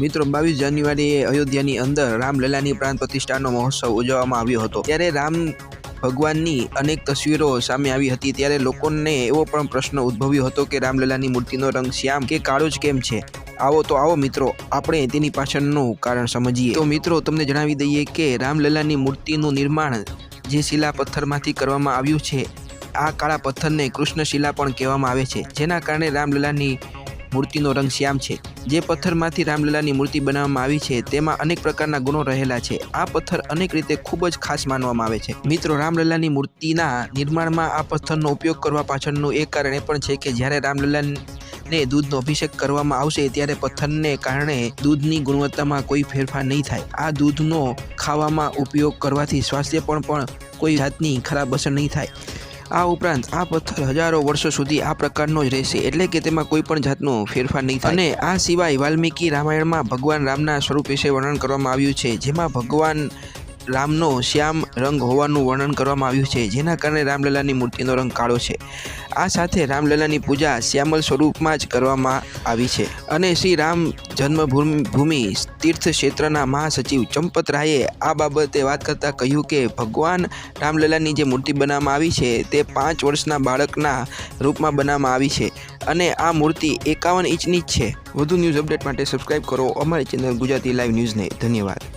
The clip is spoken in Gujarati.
મિત્રો, બાવીસ જાન્યુઆરીએ અયોધ્યાની અંદર રામલલાની પ્રાણ પ્રતિષ્ઠાનો મહોત્સવ ઉજવવામાં આવ્યો હતો. ત્યારે રામ ભગવાનની અનેક તસવીરો સામે આવી હતી. ત્યારે લોકોને એવો પણ પ્રશ્ન ઉદ્ભવ્યો હતો કે રામલલાની મૂર્તિનો રંગ શ્યામ કે કાળો જ કેમ છે? આવો તો આવો મિત્રો, આપણે તેની પાછળનું કારણ સમજીએ. તો મિત્રો, તમને જણાવી દઈએ કે રામલલાની મૂર્તિનું નિર્માણ જે શિલા પથ્થરમાંથી કરવામાં આવ્યું છે આ કાળા પથ્થરને કૃષ્ણશિલા પણ કહેવામાં આવે છે, જેના કારણે રામલલાની મૂર્તિનો રંગ શ્યામ છે. જે પથ્થરમાંથી રામલલાની મૂર્તિ બનાવવામાં આવી છે, તેમાં અનેક પ્રકારના ગુણો રહેલા છે. આ પથ્થર અનેક રીતે ખૂબ જ ખાસ માનવામાં આવે છે. મિત્રો, રામલલાની મૂર્તિના નિર્માણમાં આ પથ્થરનો ઉપયોગ કરવા પાછળનું એક કારણ એ પણ છે કે જ્યારે રામલલાને દૂધનો અભિષેક કરવામાં આવશે, ત્યારે પથ્થરને કારણે દૂધની ગુણવત્તામાં કોઈ ફેરફાર નહીં થાય. આ દૂધનો ખાવામાં ઉપયોગ કરવાથી સ્વાસ્થ્ય પણ પણ કોઈ જાતની ખરાબ અસર નહીં થાય. આ ઉપરાંત આ પથ્થર હજારો વર્ષો સુધી આ પ્રકારનો જ રહેશે. એટલે કે તેમાં કોઈ પણ જાતનો ફેરફાર નહીં થાય. અને આ સિવાય વાલ્મીકી રામાયણમાં ભગવાન રામના સ્વરૂપ વિશે વર્ણન કરવામાં આવ્યું છે, જેમાં ભગવાન રામનો શ્યામ રંગ હોવાનું વર્ણન કરવામાં આવ્યું છે, જેના કારણે રામલલાની મૂર્તિનો રંગ કાળો છે. આ સાથે રામલલાની પૂજા શ્યામલ સ્વરૂપમાં જ કરવામાં આવી છે અને શ્રી રામ જન્મભૂમિ, ભૂમિ તીર્થ ક્ષેત્રના મહાસચિવ ચંપત રાયે આ બાબતે વાત કરતાં કહ્યું કે, ભગવાન રામલલાની જે મૂર્તિ બનાવવામાં આવી છે, તે પાંચ વર્ષના બાળકના રૂપમાં બનાવવામાં આવી છે અને આ મૂર્તિ એકાવન ઇંચની જ છે. વધુ ન્યૂઝ અપડેટ માટે સબસ્ક્રાઈબ કરો. અમારી ચેનલ ગુજરાતી લાઈવ ન્યૂઝને ધન્યવાદ.